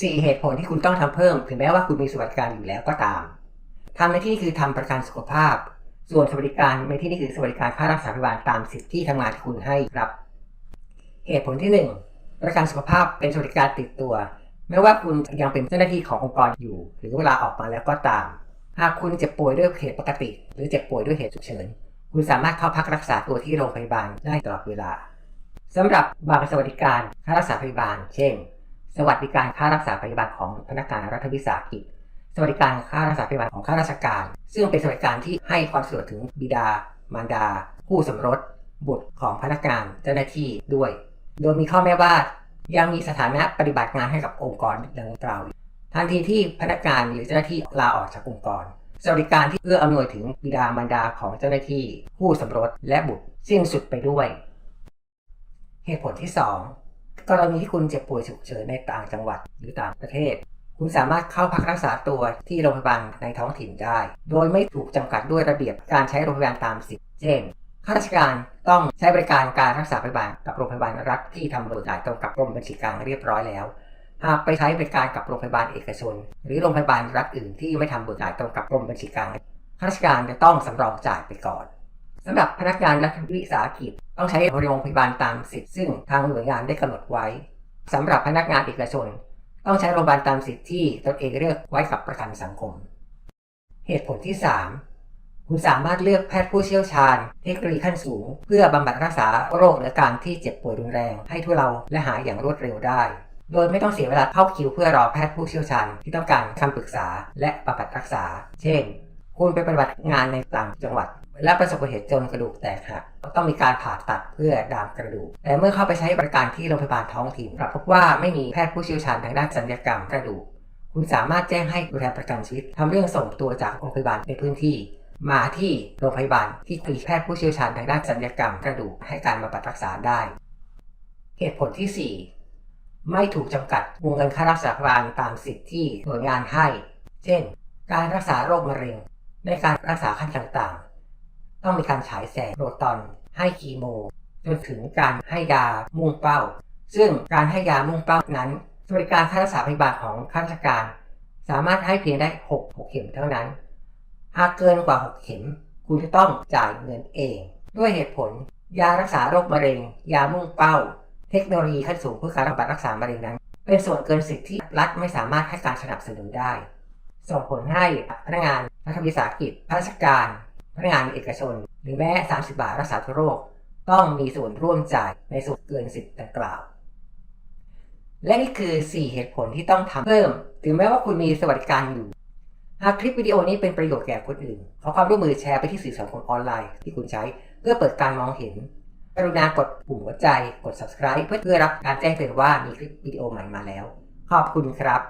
4เหตุผลที่คุณต้องทำเพิ่ม ถึงแม้ว่าคุณมีสวัสดิการอยู่แล้วก็ตามทำในที่นี้คือทำประกันสุขภาพ ส่วนสวัสดิการในที่นี้คือสวัสดิการค่ารักษาพยาบาลตามสิทธิที่ทำงานที่คุณให้ครับ เหตุผลที่ 1 ประกันสุขภาพเป็นสวัสดิการติดตัว ไม่ว่าคุณยังเป็นเจ้าหน้าที่ขององค์กรอยู่ หรือเวลาออกมาแล้วก็ตาม หากคุณเจ็บป่วยด้วยเหตุปกติ หรือเจ็บป่วยด้วยเหตุฉุกเฉินคุณสามารถเข้าพักรักษาตัวที่โรงพยาบาลได้ตลอดเวลาสำหรับบางสวัสดิการค่ารักษาพยาบาล เช่น สวัสดิการค่ารักษาพยาบาลของพนักงานรัฐวิสาหกิจ สวัสดิการค่ารักษาพยาบาลของข้าราชการ ซึ่งเป็นสวัสดิการที่ให้ความสะดวกถึงบิดา มารดาผู้สมรส บุตรของพนักงานเจ้าหน้าที่ด้วย โดยมีข้อแม้ว่ายังมีสถานะปฏิบัติงานให้กับองค์กรดังกล่าวทันทีที่พนักงานหรือเจ้าหน้าที่ลาออกจากองค์กร สวัสดิการที่เอื้ออำนวยถึงบิดามารดาของเจ้าหน้าที่ผู้สมรสและบุตรสิ้นสุดไปด้วย เหตุผลที่ 2 กรณีที่คุณเจ็บป่วยฉุกเฉินในต่างจังหวัดหรือต่างประเทศ คุณสามารถเข้าพักรักษาตัวที่โรงพยาบาลในท้องถิ่นได้ โดยไม่ถูกจำกัดด้วยระเบียบการใช้โรงพยาบาลตามสิทธิ์เช่นข้าราชการต้องใช้บริการการรักษาพยาบาลกับโรงพยาบาลรัฐที่ทำเบิกจ่ายตรงกับกรมบัญชีกลางเรียบร้อยแล้ว หากไปใช้บริการกับโรงพยาบาลเอกชน หรือโรงพยาบาลรัฐอื่นที่ไม่ทำเบิกจ่ายตรงกับกรมบัญชีกลางข้าราชการจะต้องสำรองจ่ายไปก่อน สำหรับพนักงานรัฐวิสาหกิจ ต้องใช้โรงพยาบาลตามสิทธิ์ซึ่งทางหน่วยงานได้กำหนดไว้สำหรับพนักงานเอกชน ต้องใช้โรงพยาบาลตามสิทธิ์ที่ตนเองเลือกไว้กับประกันสังคม เหตุผลที่ 3 คุณสามารถเลือกแพทย์ผู้เชี่ยวชาญ เทคโนโลยีขั้นสูง เพื่อบำบัดรักษาโรคหรือการที่เจ็บป่วยรุนแรง ให้ทุเลาและหายอย่างรวดเร็วได้ โดยไม่ต้องเสียเวลาเข้าคิวเพื่อรอแพทย์ผู้เชี่ยวชาญที่ต้องการคำปรึกษาและบำบัดรักษา เช่น คุณไปปฏิบัติงานในต่างจังหวัด และประสบอุบัติเหตุจนกระดูกแตกหักต้องมีการผ่าตัดเพื่อดามกระดูก แต่เมื่อเข้าไปใช้บริการที่โรงพยาบาลท้องถิ่นกลับพบว่าไม่มีแพทย์ผู้เชี่ยวชาญทางด้านศัลยกรรมกระดูก คุณสามารถแจ้งให้ดูแลประกันชีวิตทำเรื่องส่งตัวจากโรงพยาบาลในพื้นที่ มาที่โรงพยาบาลที่มีแพทย์ผู้เชี่ยวชาญทางด้านศัลยกรรมกระดูกให้การบำบัดรักษาได้ เหตุผลที่ 4 ไม่ถูกจำกัดวงเงินค่ารักษาพยาบาลตามสิทธิ์ที่หน่วยงานให้ เช่น การรักษาโรคมะเร็ง ในการรักษาขั้นต่างๆ ต้องมีการฉายแสงโปรตอน ให้คีโม จนถึงการให้ยามุ่งเป้า ซึ่งการให้ยามุ่งเป้านั้นสวัสดิการค่ารักษาพยาบาลของข้าราชการ สามารถให้เพียงได้ 6 6 เข็มเท่านั้น หากเกินกว่า 6 เข็ม คุณจะต้องจ่ายเงินเอง ด้วยเหตุผล ยารักษาโรคมะเร็ง ยามุ่งเป้า เทคโนโลยีขั้นสูงเพื่อการบำบัดรักษามะเร็งนั้น เป็นส่วนเกินสิทธิที่รัฐไม่สามารถให้การสนับสนุนได้ ส่งผลให้พนักงาน รัฐวิสาหกิจข้าราชการพนักงานเอกชน หรือแม้ 30 บาทรักษาทุกโรค ต้องมีส่วนร่วมจ่ายในส่วนเกินสิทธิ์ดังกล่าว และนี่คือ 4 เหตุผลที่ต้องทำเพิ่ม ถึงแม้ว่าคุณมีสวัสดิการอยู่ หากคลิปวิดีโอนี้เป็นประโยชน์แก่คนอื่น ขอความร่วมมือแชร์ไปที่สื่อสังคมออนไลน์ที่คุณใช้ เพื่อเปิดการมองเห็นกรุณากดปุ่มหัวใจ กด subscribe เพื่อเพื่อรับการแจ้งเตือนว่ามีคลิปวิดีโอใหม่มาแล้ว ขอบคุณครับ